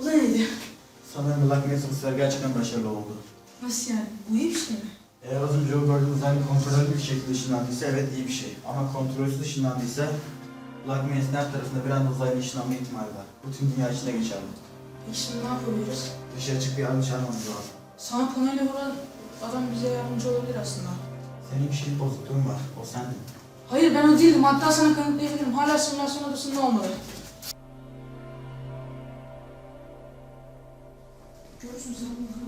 O da neydi? Sanırım Black sefer gerçekten başarılı oldu. Nasıl yani? Bu iyi bir şey mi? Eğer az önce gördüğünüz aynı kontrollü bir şekilde ışınlandıysa evet iyi bir şey. Ama kontrolsüz ışınlandıysa Black Mesa'nın her tarafında bir anda uzaylı ışınlanma ihtimali var. Bu tüm dünya içinde geçerli. Peki şimdi ne yapabiliriz? Dışarı çıkıp bir yardım çağırmamız lazım. Sana panelle vuran adam bize yardımcı olabilir aslında. Senin kişilik bozukluğun var. O sendin. Hayır ben o değildim. Hatta sana kanıtlayabilirim. Hala simülasyon odasında olmalı. Görürsün sen bunu.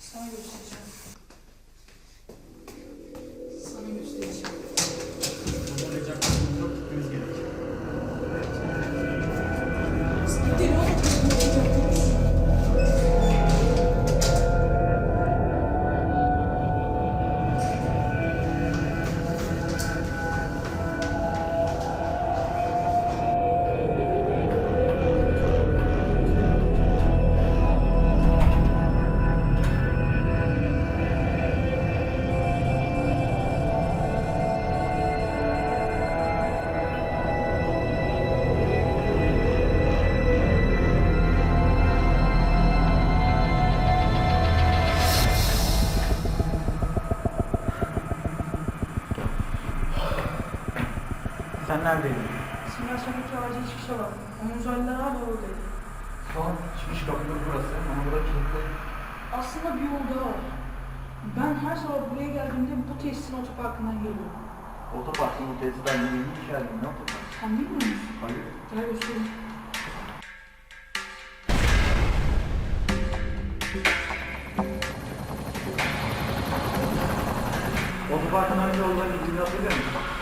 Sana göstereceğim. Sen neredeydin? Simülasyondaki acil çıkışa bak. Onun uzaylılar hala oradaydı. Son çıkış kapımız burası ama burada kilitli. Aslında bir yol daha var. Ben her sabah buraya geldiğimde bu tesisin otoparkından geliyorum. Otoparkın bu ben de yeni iş geldim. Ne otopark? Sen bilmiyor musun? Hayır. Gel göstereyim. Otoparkın hangi yoldan gittiğini hatırlıyor musun?